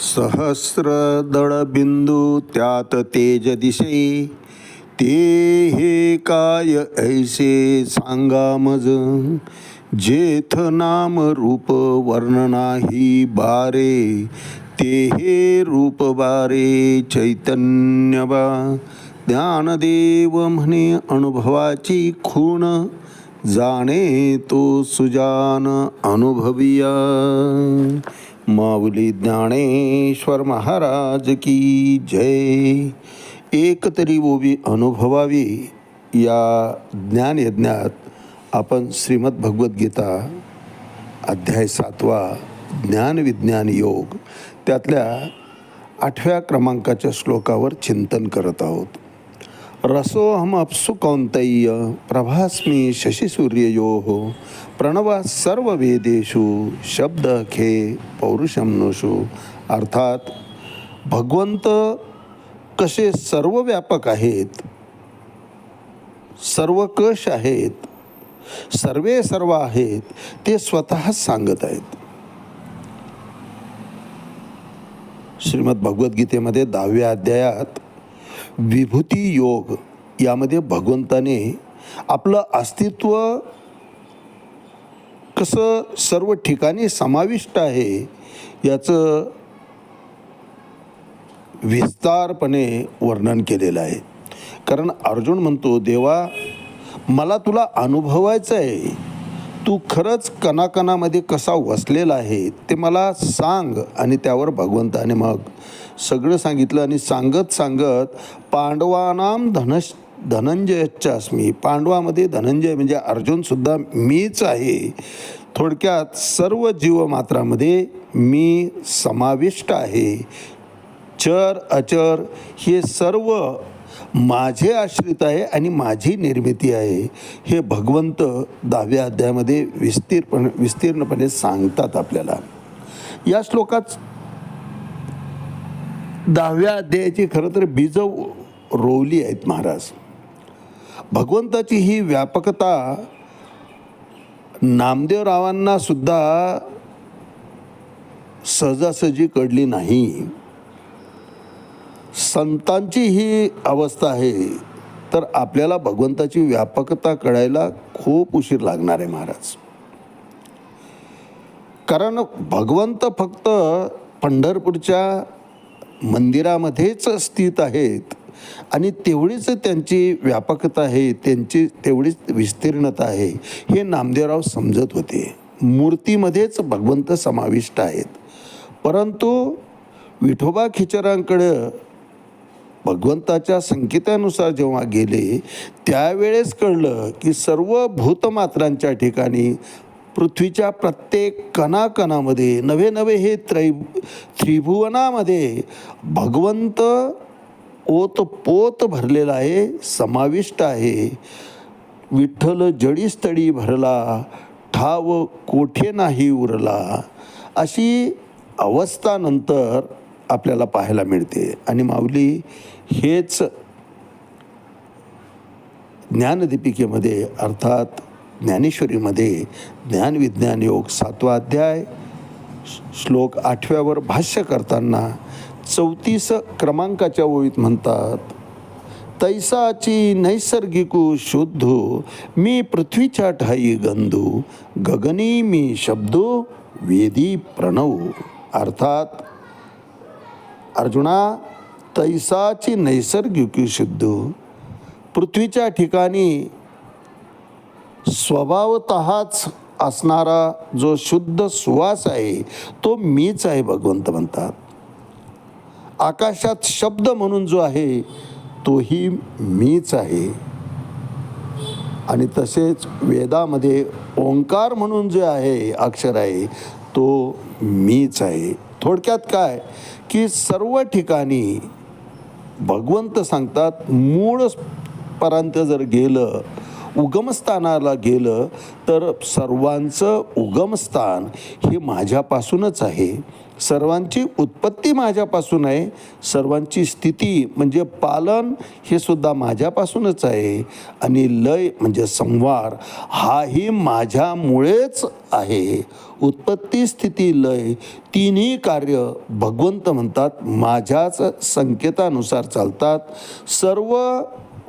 सहस्र बिंदू त्यात तेज दिसे ते हे काय ऐसे सांगा मज. जेथ नाम रूप वर्णनाही बारे. ते हे रूप बारे चैतन्यवा ज्ञानदेव म्हणे अनुभवाची खूण. जाणे तो सुजान अनुभविया. माऊली ज्ञानेश्वर महाराज की जय। एक तरी ओवी अनुभवावी या ज्ञानयज्ञात आपण श्रीमद भगवद्गीता अध्याय सातवा ज्ञानविज्ञान योग त्यातल्या आठव्या क्रमांकाच्या श्लोकावर चिंतन करत आहोत. रसोहम अप्सु प्रभास्मि प्रभास्मी शशिसूर्ययो प्रणवा सर्व वेदेषु शब्द खे पौरुषम नुषु। अर्थात भगवंत कसे सर्व व्यापक आहेत सर्वकश आहेत सर्वे सर्व आहेत ते स्वतःच सांगत आहेत। श्रीमद भगवद्गीतेमध्ये दहाव्या अध्यायात विभूती योग यामध्ये भगवंताने आपलं अस्तित्व कसं सर्व ठिकाणी समाविष्ट आहे याचं विस्तारपणे वर्णन केलेलं आहे. कारण अर्जुन म्हणतो देवा मला तुला अनुभवायचं आहे. तू खरंच कणाकणामध्ये कसा वसलेला आहे ते मला सांग आणि त्यावर भगवंताने मग सगळं सांगितलं आणि सांगत सांगत पांडवानाम धनश धनंजयच्या अस्मी पांडवामध्ये धनंजय म्हणजे अर्जुनसुद्धा मीच आहे. थोडक्यात सर्व जीवमात्रामध्ये मी समाविष्ट आहे. चर अचर हे सर्व माझे आश्रित आहे आणि माझी निर्मिती आहे हे भगवंत दहाव्या अध्यायामध्ये विस्तीर्णपणे विस्तीर्णपणे सांगतात आपल्याला. या श्लोकात दहाव्या अध्यायाची खरं तर बीज रोवली आहेत महाराज. भगवंताची ही व्यापकता नामदेवरावांना सुद्धा सहजासहजी कळली नाही. संतांची ही अवस्था आहे तर आपल्याला भगवंताची व्यापकता कळायला खूप उशीर लागणार आहे महाराज. कारण भगवंत फक्त पंढरपूरच्या मंदिरामध्येच स्थित आहेत आणि तेवढीच त्यांची व्यापकता आहे त्यांची तेवढीच विस्तीर्णता आहे हे नामदेवराव समजत होते. मूर्तीमध्येच भगवंत समाविष्ट आहेत. परंतु विठोबा खिचरांकडं भगवंताच्या संकेतानुसार जेव्हा गेले त्यावेळेस कळलं की सर्व भूतमात्रांच्या ठिकाणी पृथ्वीच्या प्रत्येक कणाकणामध्ये नवे नवे हे त्रै त्रिभुवनामध्ये भगवंत ओत पोत भरलेला आहे समाविष्ट आहे. विठ्ठल जडीस्थळी भरला ठाव कोठे नाही उरला? अशी अवस्थानंतर आपल्याला पाहायला मिळते. आणि माऊली हेच ज्ञानदीपिकेमध्ये अर्थात ज्ञानेश्वरीमध्ये ज्ञानविज्ञान योग सातवा अध्याय श्लोक आठव्यावर भाष्य करताना चौतीस क्रमांकाच्या ओळीत म्हणतात तैसाची नैसर्गिकू शुद्धो मी पृथ्वीच्या ठाई गंधू गगनी मी शब्दो वेदी प्रणव. अर्थात अर्जुना तैसाची नैसर्गिकी शुद्ध पृथ्वीच्या ठिकाणी स्वभावतःच असणारा जो शुद्ध सुवास आहे तो मीच आहे भगवंत म्हणतात. आकाशात शब्द म्हणून जो आहे तोही मीच आहे. आणि तसेच वेदामध्ये ओंकार म्हणून जे आहे अक्षर आहे तो मीच आहे. थोडक्यात काय? की सर्व ठिकाणी भगवंत सांगतात मूळ परांत जर गेलं उगमस्थानाला गेलं तर सर्वांचं उगमस्थान हे माझ्यापासूनच आहे. सर्वांची उत्पत्ती माझ्यापासून आहे. सर्वांची स्थिती म्हणजे पालन हे सुद्धा माझ्यापासूनच आहे. आणि लय म्हणजे संवार हाही माझ्यामुळेच आहे. उत्पत्ती स्थिती लय तिन्ही कार्य भगवंत म्हणतात. माझ्याच संकेतानुसार चालतात. सर्व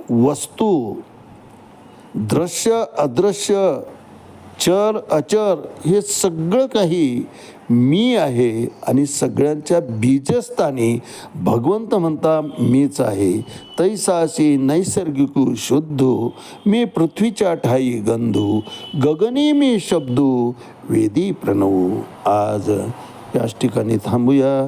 वस्तू दृश्य अदृश्य चर अचर हे सगळं काही मी आहे आणि सगळ्यांच्या बीजस्थानी भगवंत म्हणता मीच आहे. तैसाशी नैसर्गिक शुद्धू मी पृथ्वीच्या ठाई गंधू गगनी मी शब्दू वेदी प्रणवू. आज याच ठिकाणी थांबूया.